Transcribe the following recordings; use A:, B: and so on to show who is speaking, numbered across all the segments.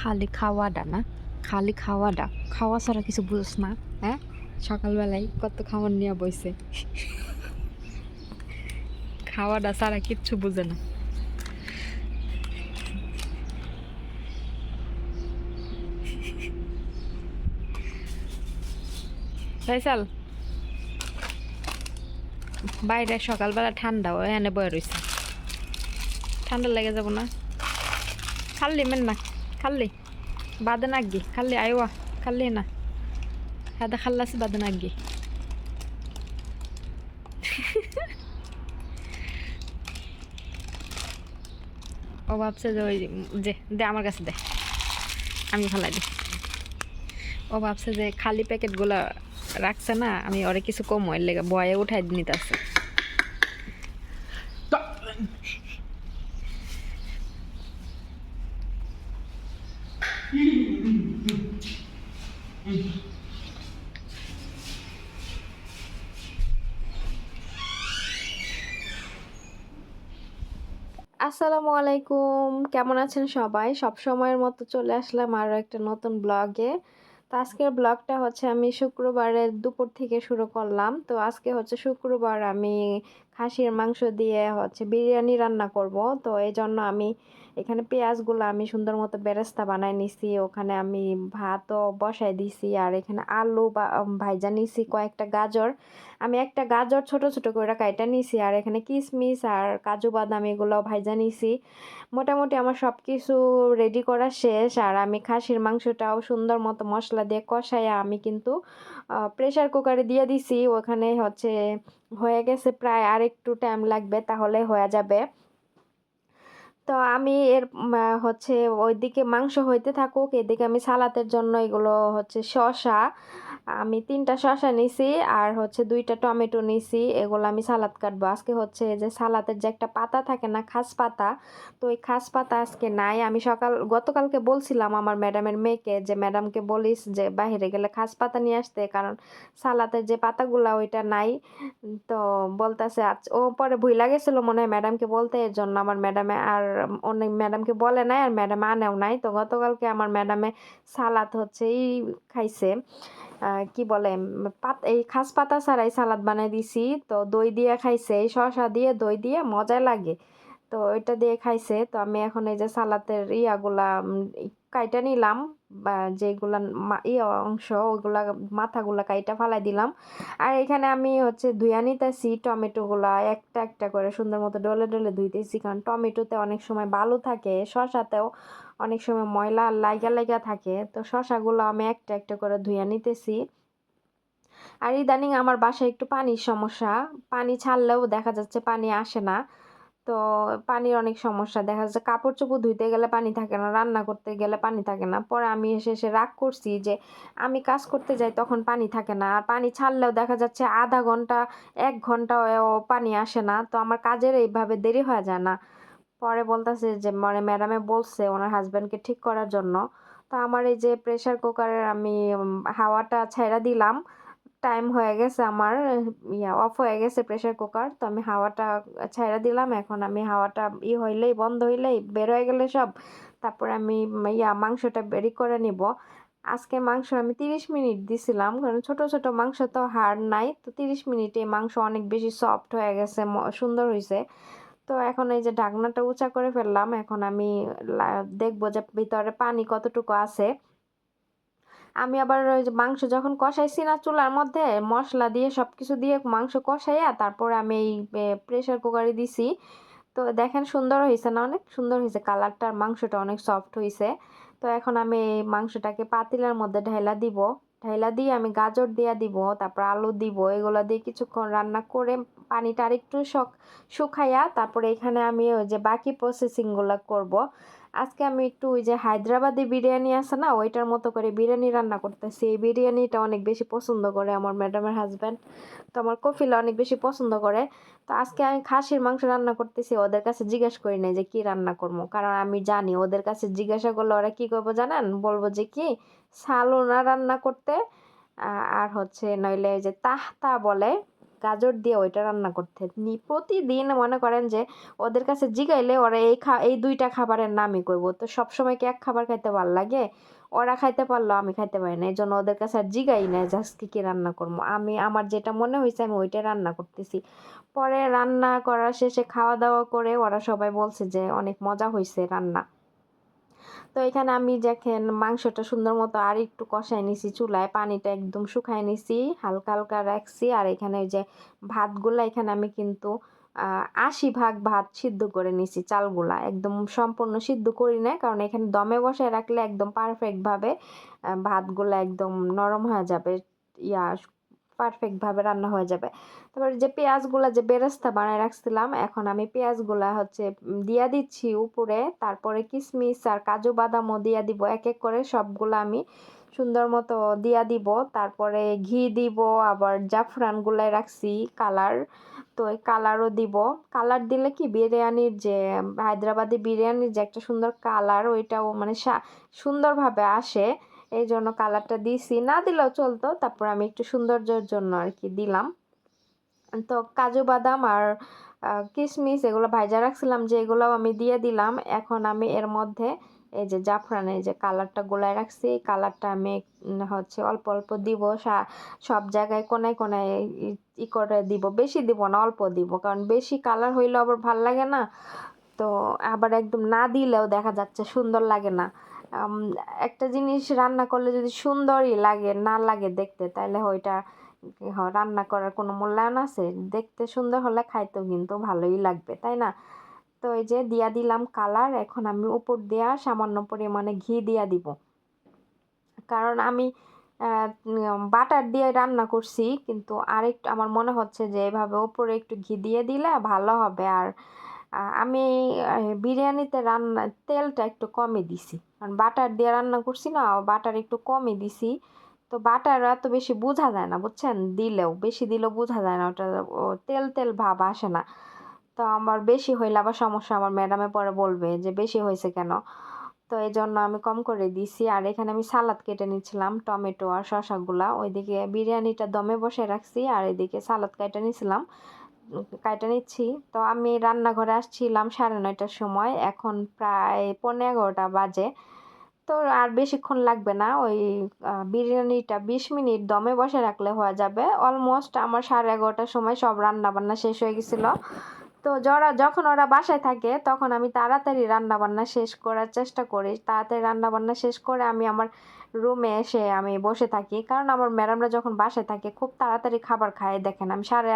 A: খালি খাওয়াটা না? খালি খাওয়াটা খাওয়া ছাড়া কিছু বুঝস না হ্যাঁ? সকালবেলায় কত খাবার নিয়ে বইছে? খাওয়াটা ছাড়া কিচ্ছু বুঝে না। ফেসাল বাইরে সকালবেলা ঠান্ডা এনে বয়ে রয়েছে ঠান্ডা লেগে যাব না। খাল্লি মেন না। খাল্লি আইওয়া খাল্লি না হাদা খাল্লাস বাদে নাগি ও ভাবছে যে ওই যে দে আমার কাছে দে আমি ফালাই দিই ও ভাবছে যে খালি প্যাকেটগুলো রাখছে না আমি ওরে কিছু কম লেগে বয়ে উঠাই নিতে আসছে আসসালামু আলাইকুম। কেমন আছেন সবাই? সব সময়ের মতো চলে আসলাম আরও একটা নতুন ব্লগে। তো আজকের ব্লগটা হচ্ছে আমি শুক্রবারের দুপুর থেকে শুরু করলাম। তো আজকে হচ্ছে শুক্রবার আমি খাসির মাংস দিয়ে হচ্ছে বিরিয়ানি রান্না করব। তো এই জন্য আমি এখানে পেঁয়াজগুলো আমি সুন্দর মতো বেরেস্তা বানাই নিছি, ওখানে আমি ভাতও বসাই দিছি, আর এখানে আলু বা ভাইজা নিছি, কয়েকটা গাজর। আমি একটা গাজর ছোট ছোট করে কাইটা নিছি, আর এখানে কিশমিশ আর কাজু বাদাম এগুলো ভাইজা নিছি। মোটামুটি আমার সব কিছু রেডি করা শেষ, আর আমি খাসির মাংসটাও সুন্দর মতো মশলা দিয়ে কষাইয়া আমি কিন্তু প্রেশার কুকারে দিয়ে দিছি। ওখানে হচ্ছে হয়ে গেছে প্রায় আর একটু টাইম লাগবে, তাহলে হয়ে যাবে। তো আমি এর হচ্ছে ওইদিকে মাংস হইতে থাকুক, এদিকে আমি সালাতের জন্য এগুলো হচ্ছে শসা আমি তিনটা শসা নিছি আর হচ্ছে দুইটা টমেটো নিছি, এগুলো আমি সালাদ কাটবো। আজকে হচ্ছে যে সালাতের যে একটা পাতা থাকে না, খাস পাতা, তো ওই খাস পাতা আজকে নাই। আমি সকাল, গতকালকে বলছিলাম আমার ম্যাডামের মেয়েকে যে, ম্যাডামকে বলিস যে বাইরে গেলে খাস পাতা নিয়ে আসতে, কারণ সালাতের যে পাতাগুলা ওইটা নাই। তো বলতেছে আচ্ছা। ও পরে ভুইলা গেছিল মনে হয় ম্যাডামকে বলতে এর জন্য আমার ম্যাডামে আর অনেক ম্যাডামকে বলে নাই, আর ম্যাডাম আনেও নাই। তো গতকালকে আমার ম্যাডামে সালাদ হচ্ছে এই খাইছে। কি বলে পাত, এই খাস পাতা ছাড়াই সালাদ বানাই দিছি। তো দই দিয়ে খাইছে, এই শসা দিয়ে দই দিয়ে মজা লাগে। তো ওইটা দিয়ে খাইছে। তো আমি এখন এই যে সালাতের ইয়াগুলা কাইটা নিলাম, বা যেগুলা ইয়ে অংশ ওইগুলা মাথাগুলা কাইটা ফালাই দিলাম। আর এখানে আমি হচ্ছে ধুয়া নিতেছি টমেটোগুলা, একটা একটা করে সুন্দর মতো ডলে ডলে ধুইতেছি। কারণ টমেটোতে অনেক সময় বালু থাকে শশাতেও অনেক সময় ময়লা লাইগা লাইগা থাকে। তো শশাগুলো আমি একটা একটা করে ধুইয়া নিতেছি। আর ইদানিং আমার বাসায় একটু পানির সমস্যা। পানি ছাড়লেও দেখা যাচ্ছে পানি আসে না। তো পানির অনেক সমস্যা। দেখা যাচ্ছে কাপড় চোপড় ধুইতে গেলে পানি থাকে না, রান্না করতে গেলে পানি থাকে না। পরে আমি এসে এসে রাগ করছি যে আমি কাজ করতে যাই তখন পানি থাকে না। আর পানি ছাড়লেও দেখা যাচ্ছে আধা ঘণ্টা, এক ঘণ্টা পানি আসে না। তো আমার কাজের এইভাবে দেরি হয়ে যায় না। পরে বলতেছে যে মানে ম্যাডামে বলছে ওনার হাজব্যান্ডকে ঠিক করার জন্য। তো আমার এই যে প্রেশার কুকারের আমি হাওয়াটা ছেড়ে দিলাম টাইম হয়ে গেছে আমার, ইয়া অফ হয়ে গেছে প্রেশার কুকার তো আমি হাওয়াটা ছেড়ে দিলাম। এখন আমি হাওয়াটা ই হইলেই, বন্ধ হইলেই বের হয়ে গেলে সব। তারপর আমি ইয়া, মাংসটা বেরি করে নিব। আজকে মাংস আমি তিরিশ মিনিট দিছিলাম, কারণ ছোট ছোট মাংস তো হাড় নাই। তো তিরিশ মিনিটে মাংস অনেক বেশি সফট হয়ে গেছে সুন্দর হয়েছে তো এখন এই যে ঢাকনাটা উঁচা করে ফেললাম, এখন আমি দেখব যে ভিতরে পানি কতটুকু আছে। আমি আবার ওই যে মাংস যখন কষাইছি না চুলার মধ্যে, মশলা দিয়ে সব কিছু দিয়ে মাংস কষাইয়া তারপর আমি এই প্রেশার কুকারে দিছি। তো দেখেন সুন্দর হয়েছে না অনেক? সুন্দর হয়েছে কালারটা মাংসটা অনেক সফট হয়েছে তো এখন আমি এই মাংসটাকে পাতিলার মধ্যে ঢাইলা দিব। ঢাইলা দিয়ে আমি গাজর দেয়া দিব, তারপর আলু দিব, এগুলো দিয়ে কিছুক্ষণ রান্না করে পানিটা আরেকটু শুকাইয়া তারপরে এখানে আমি ওই যে বাকি প্রসেসিংগুলো করব। আজকে আমি একটু ওই যে হায়দ্রাবাদি বিরিয়ানি আছে না, ওইটার মতো করে বিরিয়ানি রান্না করতেছি। এই বিরিয়ানিটা অনেক বেশি পছন্দ করে আমার ম্যাডামের হাজব্যান্ড তো আমার কফিলা অনেক বেশি পছন্দ করে। তো আজকে আমি খাসির মাংস রান্না করতেছি, ওদের কাছে জিজ্ঞেস করি নাই যে কি রান্না করব, কারণ আমি জানি ওদের কাছে জিজ্ঞাসা করলে ওরা কি করব জানেন? বলব যে কি সালোনা রান্না করতে আর হচ্ছে নইলে যে তাহতা বলে গাজর দিয়ে ওইটা রান্না করতে। নি, প্রতিদিন মনে করেন যে ওদের কাছে জিগাইলে ওরা এই খা, এই দুইটা খাবারের নামই কইব। তো সবসময় কি এক খাবার খাইতে ভালো লাগে? ওরা খাইতে পারল, আমি খাইতে পারি না। এই জন্য ওদের কাছে আর জিগাই না যে আজকে কী রান্না করব। আমি, আমার যেটা মনে হয়েছে আমি ওইটা রান্না করতেছি। পরে রান্না করার শেষে খাওয়া দাওয়া করে ওরা সবাই বলছে যে অনেক মজা হয়েছে রান্না। তো এখানে আমি দেখেন মাংসটা সুন্দর মতো আর একটু কষাই নিছি চুলায়, পানিটা একদম শুকাই নিছি, হালকা হালকা রাখছি। আর এখানে ওই যে ভাতগুলা এখানে আমি কিন্তু আশি ভাগ ভাত সিদ্ধ করে নিছি চালগুলা। একদম সম্পূর্ণ সিদ্ধ করি না কারণ এখানে দমে বসায় রাখলে একদম পারফেক্টভাবে ভাতগুলা একদম নরম হয়ে যাবে, ইয়া পারফেক্টভাবে রান্না হয়ে যাবে। তারপরে যে পেঁয়াজগুলা যে বেরেস্তা বানায় রাখছিলাম, এখন আমি পেঁয়াজগুলা হচ্ছে দিয়া দিচ্ছি উপরে, তারপরে কিশমিশ আর কাজু বাদামও দিয়া দিব, এক এক করে সবগুলো আমি সুন্দর মতো দিয়া দিব। তারপরে ঘি দিব, আবার জাফরান গুলাই রাখছি কালার, তো এই কালারও দিব। কালার দিলে কি বিরিয়ানির যে, হায়দ্রাবাদি বিরিয়ানির যে একটা সুন্দর কালার, ওইটাও মানে সুন্দরভাবে আসে। এই জন্য কালারটা দিছি। না দিলেও চলতো, তারপর আমি একটু সৌন্দর্যের জন্য আর কি দিলাম। তো কাজু বাদাম আর কিশমিশ এগুলো ভাইজা রাখছিলাম যে এগুলোও আমি দিয়ে দিলাম। এখন আমি এর মধ্যে এই যে জাফরানে যে কালারটা গোলায় রাখছি, এই কালারটা আমি হচ্ছে অল্প অল্প দিব। সব জায়গায় কোনায় কোনায় ই করে দিব। বেশি দিব না, অল্প দিব। কারণ বেশি কালার হইলে আবার ভালো লাগে না। তো আবার একদম না দিলেও দেখা যাচ্ছে সুন্দর লাগে না। একটা জিনিস রান্না করলে যদি সুন্দরই লাগে, না লাগে দেখতে তাহলে ওইটা রান্না করার কোনো মূল্যায়ন আছে? দেখতে সুন্দর হলে খাইতেও কিন্তু ভালোই লাগবে, তাই না? তো এই যে দিয়া দিলাম কালার, এখন আমি উপর দেওয়া সামান্য পরিমাণে ঘি দিয়া দিব। কারণ আমি বাটার দিয়ে রান্না করছি, কিন্তু আরেকটু, আমার মনে হচ্ছে যে এভাবে উপরে একটু ঘি দিয়ে দিলে ভালো হবে, আর আমি বিরিয়ানিতে রান্না, তেলটা একটু কমই দিছি। কারণ বাটার দিয়ে রান্না করছি না বাটার একটু কমই দিছি। তো বাটার এত বেশি বোঝা যায় না, বুঝছেন? দিলেও, বেশি দিলেও বোঝা যায় না, ওটা তেল তেল ভাব আসে না। তো আমার বেশি হইলে আবার সমস্যা, আমার ম্যাডামে পরে বলবে যে, বেশি হয়েছে কেন? তো এই জন্য আমি কম করে দিছি। আর এখানে আমি সালাদ কেটে নিচ্ছিলাম টমেটো আর শশাগুলা ওইদিকে বিরিয়ানিটা দমে বসে রাখছি, আর এদিকে সালাদ কেটে নিছিলাম। কাটা নিচ্ছি। তো আমি রান্নাঘরে আসছিলাম সাড়ে নয়টার সময়। এখন প্রায় পনেরো এগারোটা বাজে। তো আর বেশিক্ষণ লাগবে না। ওই বিরিয়ানিটা বিশ মিনিট দমে বসে রাখলে হওয়া যাবে। অলমোস্ট আমার সাড়ে এগারোটার সময় সব রান্না বান্না শেষ হয়ে গেছিল। তো যারা যখন ওরা বাসায় থাকে, তখন আমি তাড়াতাড়ি রান্না বান্না শেষ করার চেষ্টা করি। তাড়াতাড়ি রান্না বান্না শেষ করে আমি আমার রুমে এসে আমি বসে থাকি। কারণ আমার ম্যাডামরা যখন বাসায় থাকে, খুব তাড়াতাড়ি খাবার খায় দেখেন। আমি সাড়ে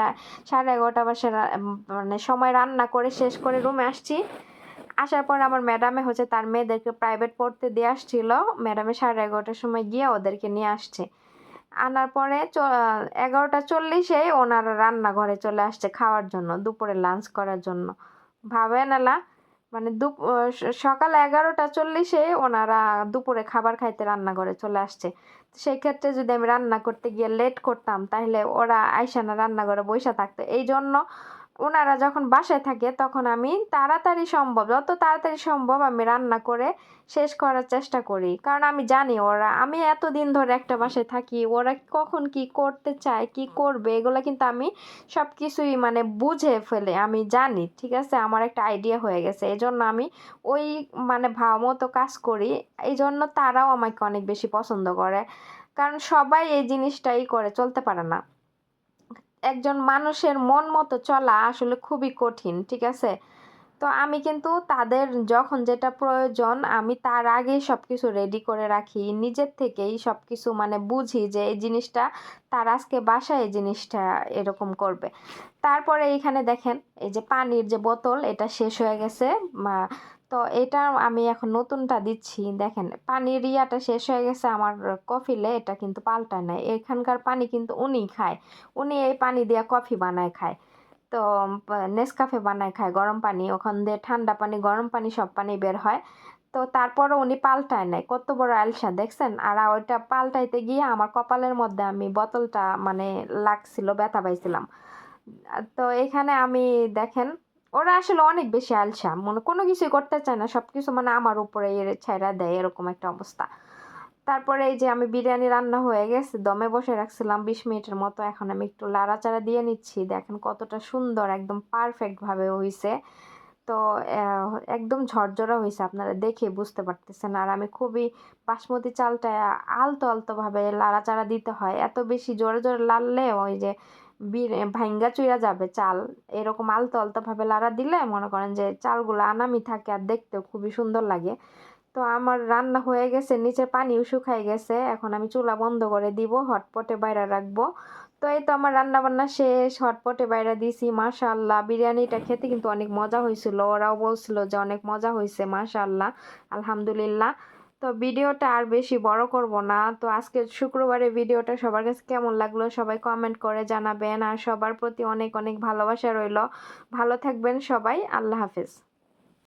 A: সাড়ে এগারোটা বাসে মানে সময় রান্না করে শেষ করে রুমে আসছি। আসার পর আমার ম্যাডামে হচ্ছে তার মেয়েদেরকে প্রাইভেট পড়তে দিয়ে আসছিল। ম্যাডামে সাড়ে এগারোটার সময় গিয়ে ওদেরকে নিয়ে আসছে। আনার পরে এগারোটা চল্লিশে ওনারা রান্নাঘরে চলে আসছে খাওয়ার জন্য, দুপুরে লাঞ্চ করার জন্য। ভাবেন এলা মানে দুপ সকাল এগারোটা চল্লিশে ওনারা দুপুরে খাবার খাইতে রান্নাঘরে চলে আসছে। সেই ক্ষেত্রে যদি আমি রান্না করতে গিয়ে লেট করতাম, তাহলে ওরা আইসা না রান্নাঘরে বসে থাকতো। এই জন্য ওনারা যখন বাসায় থাকে, তখন আমি তাড়াতাড়ি সম্ভব, যত তাড়াতাড়ি সম্ভব আমি রান্না করে শেষ করার চেষ্টা করি। কারণ আমি জানি ওরা, আমি এতদিন ধরে একটা বাসায় থাকি, ওরা কখন কি করতে চায়, কি করবে, এগুলো কিন্তু আমি সব কিছুই মানে বুঝে ফেলে, আমি জানি, ঠিক আছে? আমার একটা আইডিয়া হয়ে গেছে এই জন্য আমি ওই মানে ভাব মতো কাজ করি এই জন্য তারাও আমাকে অনেক বেশি পছন্দ করে। কারণ সবাই এই জিনিসটাই করে, চলতে পারে না। একজন মানুষের মন মতো চলা আসলে খুবই কঠিন, ঠিক আছে? তো আমি কিন্তু তাদের যখন যেটা প্রয়োজন, আমি তার আগেই সব কিছু রেডি করে রাখি, নিজের থেকেই সব কিছু মানে বুঝি যে এই জিনিসটা, তার আজকে বাসায় এই জিনিসটা এরকম করবে। তারপরে এখানে দেখেন, এই যে পানির যে বোতল, এটা শেষ হয়ে গেছে তো এটা আমি এখন নতুনটা দিচ্ছি। দেখেন, পানির ইয়াটা শেষ হয়ে গেছে আমার কফিলে, এটা কিন্তু পাল্টায় নাই। এখানকার পানি কিন্তু উনি খায়। উনি এই পানি দিয়ে কফি বানায় খায়। তো নেসকাফে বানায় খায় গরম পানি। ওখান দিয়ে ঠান্ডা পানি, গরম পানি সব পানি বের হয়। তো তারপরও উনি পাল্টায় নাই। কত বড় আলসা, দেখছেন? আর ওইটা পাল্টাইতে গিয়ে আমার কপালের মধ্যে আমি বোতলটা মানে লাগছিল, ব্যথা পাইছিলাম। তো এখানে আমি দেখেন ওরা আসলে অনেক বেশি আলসা মনে, কোনো কিছুই করতে চায় না। সব কিছু মানে আমার উপরে ছাইরা দেয়, এরকম একটা অবস্থা। তারপরে এই যে আমি বিরিয়ানি রান্না হয়ে গেছে, দমে বসে রাখছিলাম বিশ মিনিটের মতো। এখন আমি একটু লাড়াচাড়া দিয়ে নিচ্ছি। দেখেন কতটা সুন্দর, একদম পারফেক্টভাবে হয়েছে তো একদম ঝরঝরা হয়েছে আপনারা দেখে বুঝতে পারতেছেন। আর আমি খুবই বাসমতি চালটা আলতো আলতোভাবে লাড়াচাড়া দিতে হয়। এত বেশি জোরে জোরে লাড়লে ওই যে ভাঙ্গা চুইরা যাবে চাল। এরকম আলতো আলতোভাবে লাড়া দিলে মনে করেন যে চালগুলো আনামি থাকে আর দেখতেও খুবই সুন্দর লাগে। তো আমার রান্না হয়ে গেছে, নিচে পানিও শুকাই গেছে। এখন আমি চুলা বন্ধ করে দিব, হটপটে বাইরে রাখব। তো এই তো আমার রান্না বান্না শেষ, হটপটে বাইরে দিছি, মাশাআল্লাহ। বিরিয়ানিটা খেতে কিন্তু অনেক মজা হয়েছিল ওরাও বলছিল যে অনেক মজা হয়েছে মাশাআল্লাহ, আলহামদুলিল্লাহ। তো ভিডিওটা আর বেশি বড় করব না। তো আজকে শুক্রবারে ভিডিওটা সবার কাছে কেমন লাগল সবাই কমেন্ট করে জানাবেন। আর সবার প্রতি অনেক অনেক ভালোবাসা রইল। ভালো থাকবেন সবাই। আল্লাহ হাফেজ।